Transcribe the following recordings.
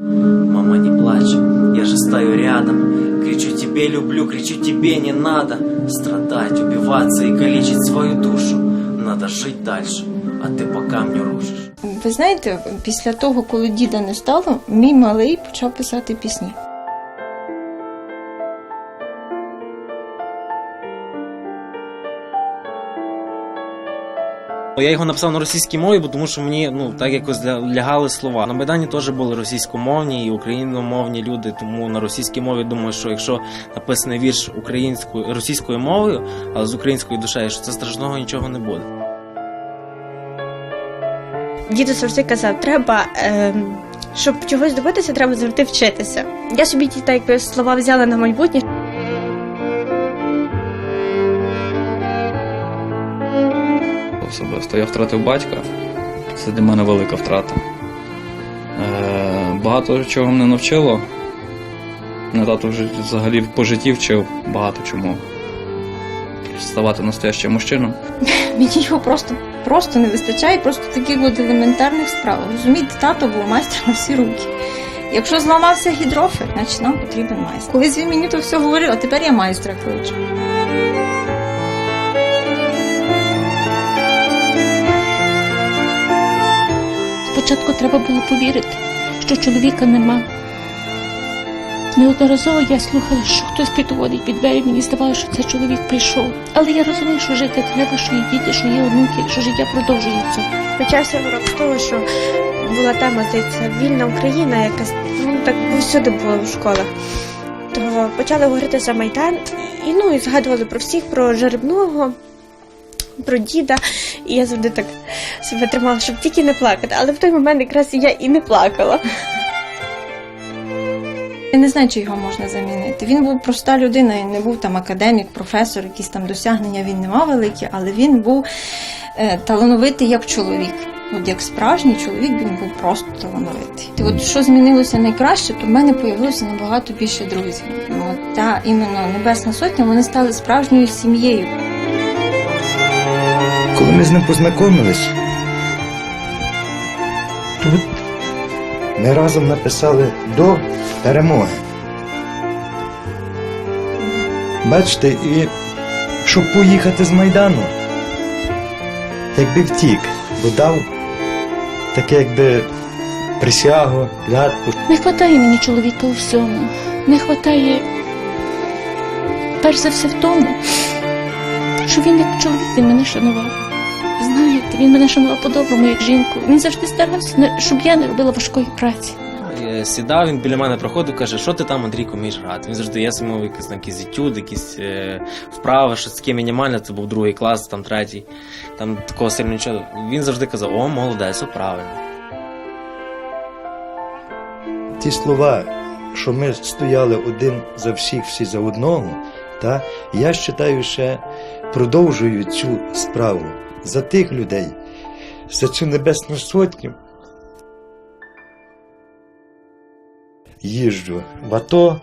Мама, не плачь, я же стою рядом. Кричу тебе люблю, кричу тебе не надо страдать, убиваться и калечить свою душу. Надо жить дальше, а ти по камню рушиш. Ви знаєте, після того, коли діда не стало, мій малий почав писати пісні. Я його написав на російській мові, бо тому що мені ну так якось лягали слова. На Майдані теж були російськомовні і україномовні люди. Тому на російській мові думаю, що якщо написаний вірш українською російською мовою, але з українською душею, що це страшного нічого не буде. Діду завжди казав, треба, ем, щоб чогось добитися, треба завжди вчитися. Я собі ті так слова взяла на майбутнє. Особисто. Я втратив батька, це для мене велика втрата. Е, багато чого мене навчило. Мене тато взагалі по житті вчив багато чому. Ставати настоящим мужчином. Мені його просто, просто не вистачає, просто таких от елементарних справ. Розумієте, тато був майстер на всі руки. Якщо зламався гідрофер, значить нам потрібен майстер. Колись він мені то все говорив, а тепер я майстра кличу. Спочатку треба було повірити, що чоловіка нема. Неодноразово я слухала, що хтось підводить під двері, мені здавалося, що це чоловік прийшов. Але я розумію, що жити треба, що є діти, що є онуки, що життя продовжується. Почався урок з того, що була тема, здається, вільна Україна, якась ну так всюди було в школах. То почали говорити за Майдан і ну і згадували про всіх, про жеребного, про діда. І я завжди так себе тримала, щоб тільки не плакати. Але в той момент якраз я і не плакала. Я не знаю, чи його можна замінити. Він був проста людина, він не був там академік, професор, якісь там досягнення він не мав великі, але він був е, талановитий як чоловік. От як справжній чоловік він був просто талановитий. І от що змінилося найкраще, то в мене появилося набагато більше друзів. От та іменно Небесна Сотня, вони стали справжньою сім'єю. Коли ми з ним познайомились, тут ми разом написали до перемоги. Бачите, і щоб поїхати з Майдану, якби втік, бо дав таке, якби присягу, клятву. Не вистачає мені чоловіка у всьому. Не вистачає, перш за все, в тому, що він як чоловік він мене шанував. Знаєте, він мене шанував по-доброму, як жінку. Він завжди старався, щоб я не робила важкої праці. Сідав, він біля мене проходив, каже, що ти там, Андрійко, вмієш грати? Він завжди я самому якийсь там якийсь етюд, якісь е, вправи, щось таке мінімальне, це був другий клас, там третій, там такого сильно нічого. Він завжди казав, о, молодець, о, правильно. Ті слова, що ми стояли один за всіх, всі за одного, та, я вважаю, ще продовжую цю справу за тих людей, за цю небесну сотню. Їжджу в АТО,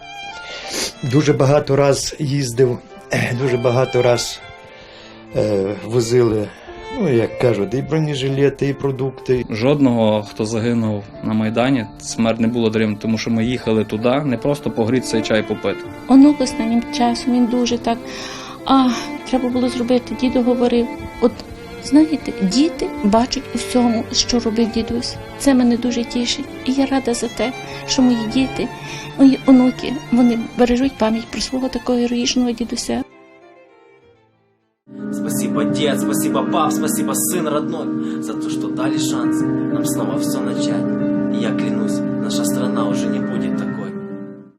дуже багато раз їздив, дуже багато раз е, возили, ну, як кажуть, і бронежилети, і продукти, Жодного, хто загинув на Майдані, смерть не було даремно, тому що ми їхали туди не просто погрітися і чай попити. Онук останнім часом він дуже так. А, треба було зробити. Дідо говорив. От Знаєте, діти бачать усьому, що робив дідусь. Це мене дуже тішить, і я рада за те, що мої діти, мої онуки, вони бережуть пам'ять про свого такого героїчного дідуся. Спасибо, дід, спасибо, пап, спасибо, син, родной, за те, що дали шанс нам знову все начать. И я клянусь, наша страна уже не буде такой.